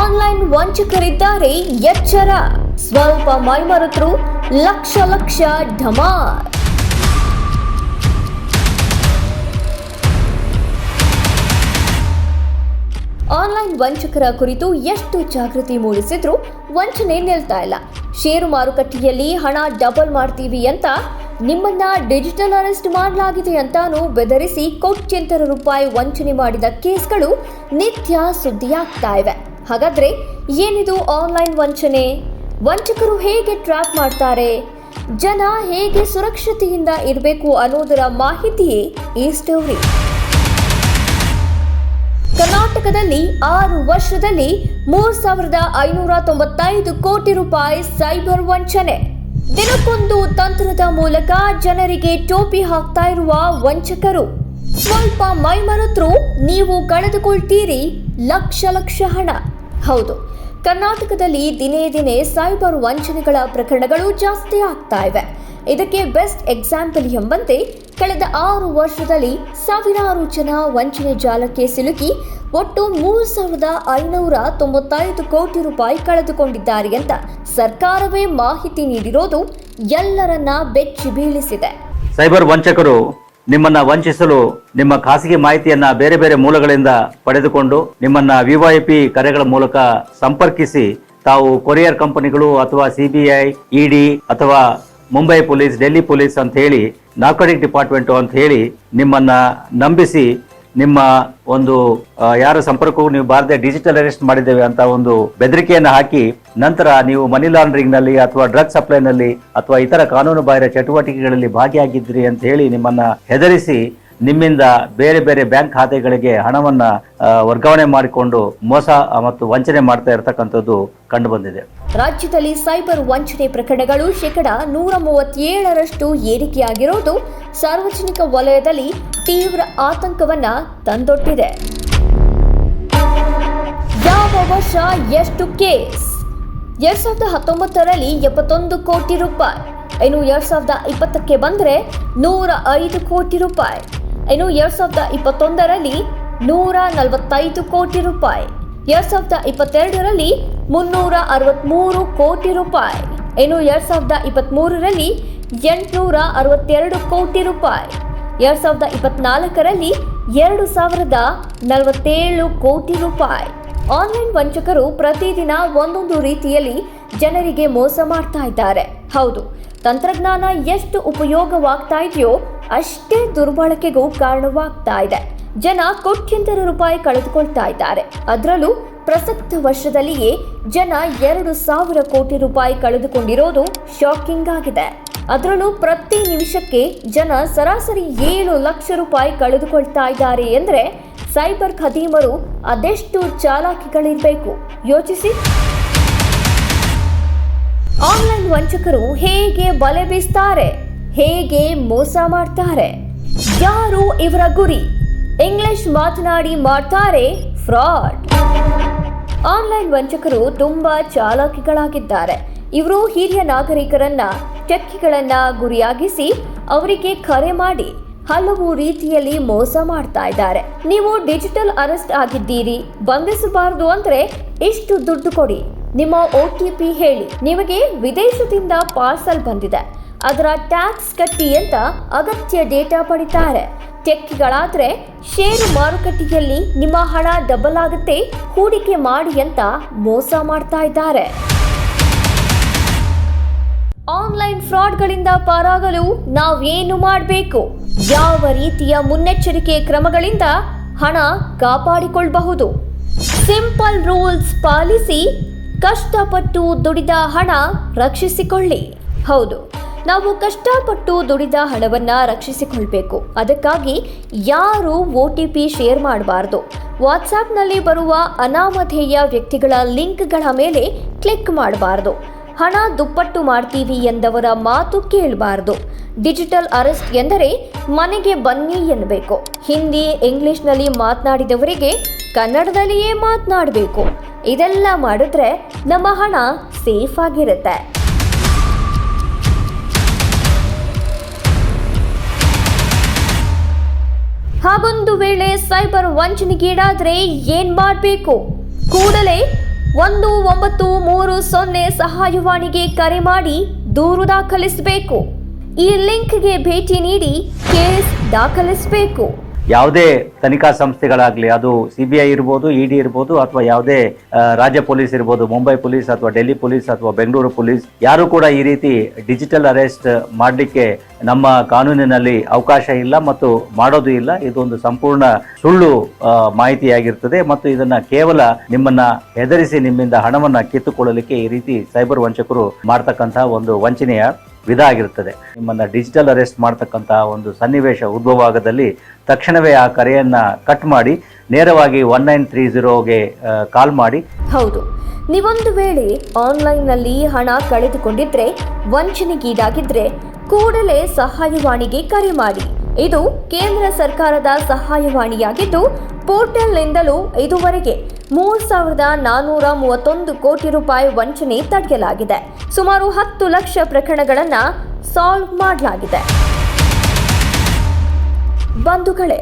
Online ವಂಚಕರಿದ್ದಾರೆ ಎಚ್ಚರ. ಸ್ವಲ್ಪ ಮೈಮರೆತರು ಲಕ್ಷ ಲಕ್ಷ ಢಮಾರ್ ಆನ್ಲೈನ್ ವಂಚಕರ ಕುರಿತು ಎಷ್ಟು ಜಾಗೃತಿ ಮೂಡಿಸಿದ್ರು ವಂಚನೆ ನಿಲ್ತಾ ಇಲ್ಲ. ಷೇರು ಮಾರುಕಟ್ಟೆಯಲ್ಲಿ ಹಣ ಡಬಲ್ ಮಾಡ್ತೀವಿ ಅಂತ ನಿಮ್ಮನ್ನ ಡಿಜಿಟಲ್ ಅರೆಸ್ಟ್ ಮಾಡಲಾಗಿದೆ ಅಂತಾನು ಬೆದರಿಸಿ ಕೋಟ್ಯಂತರ ರೂಪಾಯಿ ವಂಚನೆ ಮಾಡಿದ ಕೇಸ್ಗಳು ನಿತ್ಯ ಸುದ್ದಿಯಾಗ್ತಾ ಇವೆ. ಹಾಗಾದ್ರೆ ಏನಿದು ಆನ್ಲೈನ್ ವಂಚನೆ? ವಂಚಕರು ಹೇಗೆ ಟ್ರ್ಯಾಪ್ ಮಾಡ್ತಾರೆ? ಜನ ಹೇಗೆ ಸುರಕ್ಷತೆಯಿಂದ ಇರಬೇಕು ಅನ್ನೋದರ ಮಾಹಿತಿಯೇ ಈ ಸ್ಟೋರಿ ಕರ್ನಾಟಕದಲ್ಲಿ ಆರು ವರ್ಷದಲ್ಲಿ ಮೂರ್ ಸಾವಿರದ ಐನೂರ ತೊಂಬತ್ತೈದು ಕೋಟಿ ರೂಪಾಯಿ ಸೈಬರ್ ವಂಚನೆ. ದಿನಕ್ಕೊಂದು ತಂತ್ರದ ಮೂಲಕ ಜನರಿಗೆ ಟೋಪಿ ಹಾಕ್ತಾ ಇರುವ ವಂಚಕರು. ಸ್ವಲ್ಪ ಮೈಮರೆತರು, ನೀವು ಕಳೆದುಕೊಳ್ತೀರಿ ಲಕ್ಷ ಲಕ್ಷ ಹಣ. ಹೌದು. ಕರ್ನಾಟಕದಲ್ಲಿ ದಿನೇ ದಿನೇ ಸೈಬರ್ ವಂಚನೆಗಳ ಪ್ರಕರಣಗಳು ಜಾಸ್ತಿ ಆಗ್ತಾ ಇವೆ. ಇದಕ್ಕೆ ಬೆಸ್ಟ್ ಎಕ್ಸಾಂಪಲ್ ಎಂಬಂತೆ, ಕಳೆದ ಆರು ವರ್ಷದಲ್ಲಿ ಸಾವಿರಾರು ಜನ ವಂಚನೆ ಜಾಲಕ್ಕೆ ಸಿಲುಕಿ ಒಟ್ಟು ಮೂರು ಸಾವಿರದ ಐನೂರ ತೊಂಬತ್ತೈದು ಕೋಟಿ ರೂಪಾಯಿ ಕಳೆದುಕೊಂಡಿದ್ದಾರೆ ಅಂತ ಸರ್ಕಾರವೇ ಮಾಹಿತಿ ನೀಡಿರೋದು ಎಲ್ಲರನ್ನ ಬೆಚ್ಚಿ ಬೀಳಿಸಿದೆ. ಸೈಬರ್ ವಂಚಕರು ನಿಮ್ಮನ್ನ ವಂಚಿಸಲು ನಿಮ್ಮ ಖಾಸಗಿ ಮಾಹಿತಿಯನ್ನ ಬೇರೆ ಬೇರೆ ಮೂಲಗಳಿಂದ ಪಡೆದುಕೊಂಡು ನಿಮ್ಮನ್ನ ವಿವೈಪಿ ಕರೆಗಳ ಮೂಲಕ ಸಂಪರ್ಕಿಸಿ ತಾವು ಕೊರಿಯರ್ ಕಂಪನಿಗಳು ಅಥವಾ ಸಿಬಿಐ ಇಡಿ ಅಥವಾ ಮುಂಬೈ ಪೊಲೀಸ್, ಡೆಲ್ಲಿ ಪೊಲೀಸ್ ಅಂತ ಹೇಳಿ ನಾರ್ಕೋಟಿಕ್ ಡಿಪಾರ್ಟ್ಮೆಂಟ್ ಅಂತ ಹೇಳಿ ನಿಮ್ಮನ್ನ ನಂಬಿಸಿ ನಿಮ್ಮ ಒಂದು ಯಾರ ಸಂಪರ್ಕವು ನೀವು ಬಾರದೆ ಡಿಜಿಟಲ್ ಅರೆಸ್ಟ್ ಮಾಡಿದ್ದೇವೆ ಅಂತ ಒಂದು ಬೆದರಿಕೆಯನ್ನು ಹಾಕಿ ನಂತರ ನೀವು ಮನಿ ಲಾಂಡ್ರಿಂಗ್ನಲ್ಲಿ ಅಥವಾ ಡ್ರಗ್ ಸಪ್ಲೈ ನಲ್ಲಿ ಅಥವಾ ಇತರ ಕಾನೂನು ಬಾಹಿರ ಚಟುವಟಿಕೆಗಳಲ್ಲಿ ಭಾಗಿಯಾಗಿದ್ರಿ ಅಂತ ಹೇಳಿ ನಿಮ್ಮನ್ನ ಹೆದರಿಸಿ ನಿಮ್ಮಿಂದ ಬೇರೆ ಬೇರೆ ಬ್ಯಾಂಕ್ ಖಾತೆಗಳಿಗೆ ಹಣವನ್ನ ವರ್ಗಾವಣೆ ಮಾಡಿಕೊಂಡು ಮೋಸ ಮತ್ತು ವಂಚನೆ ಮಾಡ್ತಾ ಇರತಕ್ಕಂಥದ್ದು ಕಂಡು ಬಂದಿದೆ. ರಾಜ್ಯದಲ್ಲಿ ಸೈಬರ್ ವಂಚನೆ ಪ್ರಕರಣಗಳು ಶೇಕಡ ನೂರ ಮೂವತ್ತೇಳರಷ್ಟು ಏರಿಕೆಯಾಗಿರೋದು ಸಾರ್ವಜನಿಕ ವಲಯದಲ್ಲಿ ತೀವ್ರ ಆತಂಕವನ್ನ ತಂದೊಡ್ಡಿದೆ ಯಾವ ವರ್ಷ ಎಷ್ಟು ಕೇಸ್? ಎರಡ್ ಸಾವಿರದ ಹತ್ತೊಂಬತ್ತರಲ್ಲಿ ಎಪ್ಪತ್ತೊಂದು ಕೋಟಿ ರೂಪಾಯಿ. ಇನ್ನು ಎರಡ್ ಸಾವಿರದ ಇಪ್ಪತ್ತಕ್ಕೆ ಬಂದರೆ ನೂರ ಐದು ಕೋಟಿ ರೂಪಾಯಿ. ಇನ್ನು ಎರಡ್ ಸಾವಿರದ ಇಪ್ಪತ್ತೊಂದರಲ್ಲಿ ನೂರ ನಲವತ್ತೈದು ಕೋಟಿ ರೂಪಾಯಿ. ಎರಡ್ ಸಾವಿರದ ಇಪ್ಪತ್ತೆರಡರಲ್ಲಿ ಮುನ್ನೂರ ಅರವತ್ತ್ಮೂರು ಕೋಟಿ ರೂಪಾಯಿ. ಇನ್ನು ಎರಡ್ ಸಾವಿರದ ಇಪ್ಪತ್ತ್ಮೂರರಲ್ಲಿ ಎಂಟುನೂರ ಅರವತ್ತೆರಡು ಕೋಟಿ ರೂಪಾಯಿ. ಎರಡ್ ಸಾವಿರದ ಇಪ್ಪತ್ನಾಲ್ಕರಲ್ಲಿ ಎರಡು ಸಾವಿರದ ನಲವತ್ತೇಳು ಕೋಟಿ ರೂಪಾಯಿ. ಆನ್ಲೈನ್ ವಂಚಕರು ಪ್ರತಿದಿನ ಒಂದೊಂದು ರೀತಿಯಲ್ಲಿ ಜನರಿಗೆ ಮೋಸ ಮಾಡ್ತಾ ಇದ್ದಾರೆ. ಹೌದು, ತಂತ್ರಜ್ಞಾನ ಎಷ್ಟು ಉಪಯೋಗವಾಗ್ತಾ ಇದೆಯೋ ಅಷ್ಟೇ ದುರ್ಬಳಕೆಗೂ ಕಾರಣವಾಗ್ತಾ ಇದೆ. ಜನ ಕೋಟ್ಯಂತರ ರೂಪಾಯಿ ಕಳೆದುಕೊಳ್ತಾ ಇದ್ದಾರೆ. ಅದರಲ್ಲೂ ಪ್ರಸಕ್ತ ವರ್ಷದಲ್ಲಿಯೇ ಜನ ಎರಡು ಸಾವಿರ ಕೋಟಿ ರೂಪಾಯಿ ಕಳೆದುಕೊಂಡಿರೋದು ಶಾಕಿಂಗ್ ಆಗಿದೆ. ಅದರಲ್ಲೂ ಪ್ರತಿ ನಿಮಿಷಕ್ಕೆ ಜನ ಸರಾಸರಿ ಏಳು ಲಕ್ಷ ರೂಪಾಯಿ ಕಳೆದುಕೊಳ್ತಾ ಇದ್ದಾರೆ ಎಂದರೆ ಸೈಬರ್ ಖದೀಮರು ಅದೆಷ್ಟು ಚಾಲಾಕಿಗಳಿರಬೇಕು? ಯೋಚಿಸಿ. ಆನ್ಲೈನ್ ವಂಚಕರು ಹೇಗೆ ಬಲೆ ಬೀಸ್ತಾರೆ? ಹೇಗೆ ಮೋಸ ಮಾಡ್ತಾರೆ? ಯಾರು ಇವರ ಗುರಿ? ಇಂಗ್ಲಿಷ್ ಮಾತನಾಡಿ ಮಾಡ್ತಾರೆ ಫ್ರಾಡ್. ಆನ್ಲೈನ್ ವಂಚಕರು ತುಂಬಾ ಚಾಲಾಕಿಗಳಾಗಿದ್ದಾರೆ. ಇವರು ಹಿರಿಯ ನಾಗರಿಕರನ್ನ ಟೆಕ್ಕಿಗಳನ್ನ ಗುರಿಯಾಗಿಸಿ ಅವರಿಗೆ ಕರೆ ಮಾಡಿ ಹಲವು ರೀತಿಯಲ್ಲಿ ಮೋಸ ಮಾಡ್ತಾ ಇದ್ದಾರೆ. ನೀವು ಡಿಜಿಟಲ್ ಅರೆಸ್ಟ್ ಆಗಿದ್ದೀರಿ. ಬಂಧಿಸಬಾರದು ಅಂದ್ರೆ ಇಷ್ಟು ದುಡ್ಡು ಕೊಡಿ. ನಿಮ್ಮ ಒ ಟಿ ಪಿ ಹೇಳಿ. ನಿಮಗೆ ವಿದೇಶದಿಂದ ಪಾರ್ಸಲ್ ಬಂದಿದೆ. ಅದರ ಟ್ಯಾಕ್ಸ್ ಕಟ್ಟಿ ಅಂತ ಅಗತ್ಯ ಡೇಟಾ ಪಡಿತಾರೆ. ಟೆಕ್ಕಿಗಳಾದ್ರೆ ಷೇರು ಮಾರುಕಟ್ಟೆಯಲ್ಲಿ ನಿಮ್ಮ ಹಣ ಡಬಲ್ ಆಗುತ್ತೆ. ಹೂಡಿಕೆ ಮಾಡಿ ಅಂತ ಮೋಸ ಮಾಡ್ತಾ ಇದ್ದಾರೆ. ಆನ್ಲೈನ್ ಫ್ರಾಡ್ಗಳಿಂದ ಪಾರಾಗಲು ನಾವೇನು ಮಾಡಬೇಕು? ಯಾವ ರೀತಿಯ ಮುನ್ನೆಚ್ಚರಿಕೆ ಕ್ರಮಗಳಿಂದ ಹಣ ಕಾಪಾಡಿಕೊಳ್ಳಬಹುದು ಸಿಂಪಲ್ ರೂಲ್ಸ್ ಪಾಲಿಸಿ ಕಷ್ಟಪಟ್ಟು ದುಡಿದ ಹಣ ರಕ್ಷಿಸಿಕೊಳ್ಳಿ. ಹೌದು, ನಾವು ಕಷ್ಟಪಟ್ಟು ದುಡಿದ ಹಣವನ್ನ ರಕ್ಷಿಸಿಕೊಳ್ಬೇಕು. ಅದಕ್ಕಾಗಿ ಯಾರು ಒ ಟಿ ಪಿ ಶೇರ್ ಮಾಡಬಾರ್ದು. ವಾಟ್ಸಾಪ್ನಲ್ಲಿ ಬರುವ ಅನಾಮಧೇಯ ವ್ಯಕ್ತಿಗಳ ಲಿಂಕ್ಗಳ ಮೇಲೆ ಕ್ಲಿಕ್ ಮಾಡಬಾರ್ದು. ಹಣ ದುಪ್ಪಟ್ಟು ಮಾಡ್ತೀವಿ ಎಂದವರ ಮಾತು ಕೇಳಬಾರದು. ಡಿಜಿಟಲ್ ಅರೆಸ್ಟ್ ಎಂದರೆ ಮನೆಗೆ ಬನ್ನಿ ಎನ್ನಬೇಕು. ಹಿಂದಿ, ಇಂಗ್ಲಿಷ್ನಲ್ಲಿ ಮಾತನಾಡಿದವರಿಗೆ ಕನ್ನಡದಲ್ಲಿಯೇ ಮಾತನಾಡಬೇಕು. ಇದೆಲ್ಲ ಮಾಡಿದ್ರೆ ನಮ್ಮ ಹಣ ಸೇಫ್ ಆಗಿರುತ್ತೆ. ಹಾಗೊಂದು ವೇಳೆ ಸೈಬರ್ ವಂಚನೆಗೀಡಾದ್ರೆ ಏನ್ ಮಾಡಬೇಕು? ಕೂಡಲೇ ಒಂದು, ಒಂಬತ್ತು, ಮೂರು, ಸೊನ್ನೆ ಸಹಾಯವಾಣಿಗೆ ಕರೆ ಮಾಡಿ ದೂರು ದಾಖಲಿಸಬೇಕು. ಈ ಲಿಂಕ್ಗೆ ಭೇಟಿ ನೀಡಿ ಕೇಸ್ ದಾಖಲಿಸಬೇಕು. ಯಾವುದೇ ತನಿಖಾ ಸಂಸ್ಥೆಗಳಾಗಲಿ, ಅದು ಸಿ ಬಿ ಐ ಇರ್ಬೋದು, ಇ ಡಿ ಇರ್ಬೋದು, ಅಥವಾ ಯಾವುದೇ ರಾಜ್ಯ ಪೊಲೀಸ್ ಇರ್ಬೋದು, ಮುಂಬೈ ಪೊಲೀಸ್ ಅಥವಾ ಡೆಲ್ಲಿ ಪೊಲೀಸ್ ಅಥವಾ ಬೆಂಗಳೂರು ಪೊಲೀಸ್, ಯಾರು ಕೂಡ ಈ ರೀತಿ ಡಿಜಿಟಲ್ ಅರೆಸ್ಟ್ ಮಾಡಲಿಕ್ಕೆ ನಮ್ಮ ಕಾನೂನಿನಲ್ಲಿ ಅವಕಾಶ ಇಲ್ಲ ಮತ್ತು ಮಾಡೋದು ಇಲ್ಲ. ಇದೊಂದು ಸಂಪೂರ್ಣ ಸುಳ್ಳು ಮಾಹಿತಿಯಾಗಿರ್ತದೆ ಮತ್ತು ಇದನ್ನ ಕೇವಲ ನಿಮ್ಮನ್ನ ಹೆದರಿಸಿ ನಿಮ್ಮಿಂದ ಹಣವನ್ನ ಕಿತ್ತುಕೊಳ್ಳಲಿಕ್ಕೆ ಈ ರೀತಿ ಸೈಬರ್ ವಂಚಕರು ಮಾಡ್ತಕ್ಕಂತಹ ಒಂದು ವಂಚನೆಯ ವಿಧ ಆಗಿರುತ್ತದೆ ನಿಮ್ಮನ್ನ ಡಿಜಿಟಲ್ ಅರೆಸ್ಟ್ ಮಾಡ್ತಕ್ಕಂತಹ ಒಂದು ಸನ್ನಿವೇಶ ಉದ್ಭವ ಆಗದಲ್ಲಿ ತಕ್ಷಣವೇ ಆ ಕರೆಯನ್ನ ಕಟ್ ಮಾಡಿ, ನೇರವಾಗಿ ಒನ್ ನೈನ್ ತ್ರೀ ಜೀರೋಗೆ ಕಾಲ್ ಮಾಡಿ. ಹೌದು. ನೀವೊಂದು ವೇಳೆ ಆನ್ಲೈನ್ನಲ್ಲಿ ಹಣ ಕಳೆದುಕೊಂಡಿದ್ರೆ, ವಂಚನೆಗೀಡಾಗಿದ್ರೆ ಕೂಡಲೇ ಸಹಾಯವಾಣಿಗೆ ಕರೆ ಮಾಡಿ. ಇದು ಕೇಂದ್ರ ಸರ್ಕಾರದ ಸಹಾಯವಾಣಿಯಾಗಿದ್ದು ಪೋರ್ಟಲ್ನಿಂದಲೂ ಇದುವರೆಗೆ ಮೂರು ಸಾವಿರದ ನಾನ್ನೂರ ಮೂವತ್ತೊಂದು ಕೋಟಿ ರೂಪಾಯಿ ವಂಚನೆ ತಡೆಯಲಾಗಿದೆ. ಸುಮಾರು ಹತ್ತು ಲಕ್ಷ ಪ್ರಕರಣಗಳನ್ನು ಸಾಲ್ವ್ ಮಾಡಲಾಗಿದೆ. ಬಂಧುಗಳೇ,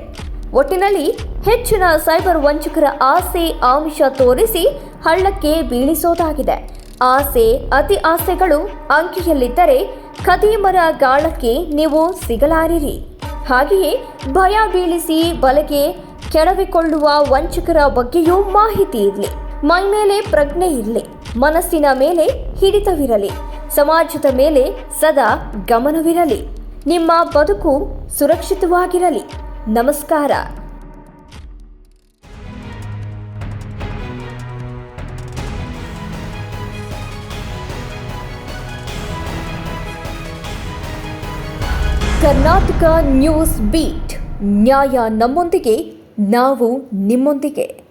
ಒಟ್ಟಿನಲ್ಲಿ ಹೆಚ್ಚಿನ ಸೈಬರ್ ವಂಚಕರ ಆಸೆ ಆಮಿಷ ತೋರಿಸಿ ಹಳ್ಳಕ್ಕೆ ಬೀಳಿಸೋದಾಗಿದೆ. ಆಸೆ, ಅತಿ ಆಸೆಗಳು ಅಂಕಿಯಲ್ಲಿದ್ದರೆ ಕದೀಮರ ಗಾಳಕ್ಕೆ ನೀವು ಸಿಗಲಾರಿರಿ. ಹಾಗೆಯೇ ಭಯ ಬೀಳಿಸಿ ಬಲೆಗೆ ಕೆಡವಿಕೊಳ್ಳುವ ವಂಚಕರ ಬಗ್ಗೆಯೂ ಮಾಹಿತಿ ಇರಲಿ. ಮೈ ಮೇಲೆ ಪ್ರಜ್ಞೆ ಇರಲಿ. ಮನಸ್ಸಿನ ಮೇಲೆ ಹಿಡಿತವಿರಲಿ. ಸಮಾಜದ ಮೇಲೆ ಸದಾ ಗಮನವಿರಲಿ. ನಿಮ್ಮ ಬದುಕು ಸುರಕ್ಷಿತವಾಗಿರಲಿ. ನಮಸ್ಕಾರ. Karnataka news beat. ನ್ಯಾಯ ನಮ್ಮೊಂದಿಗೆ ನಾವು ನಿಮ್ಮೊಂದಿಗೆ.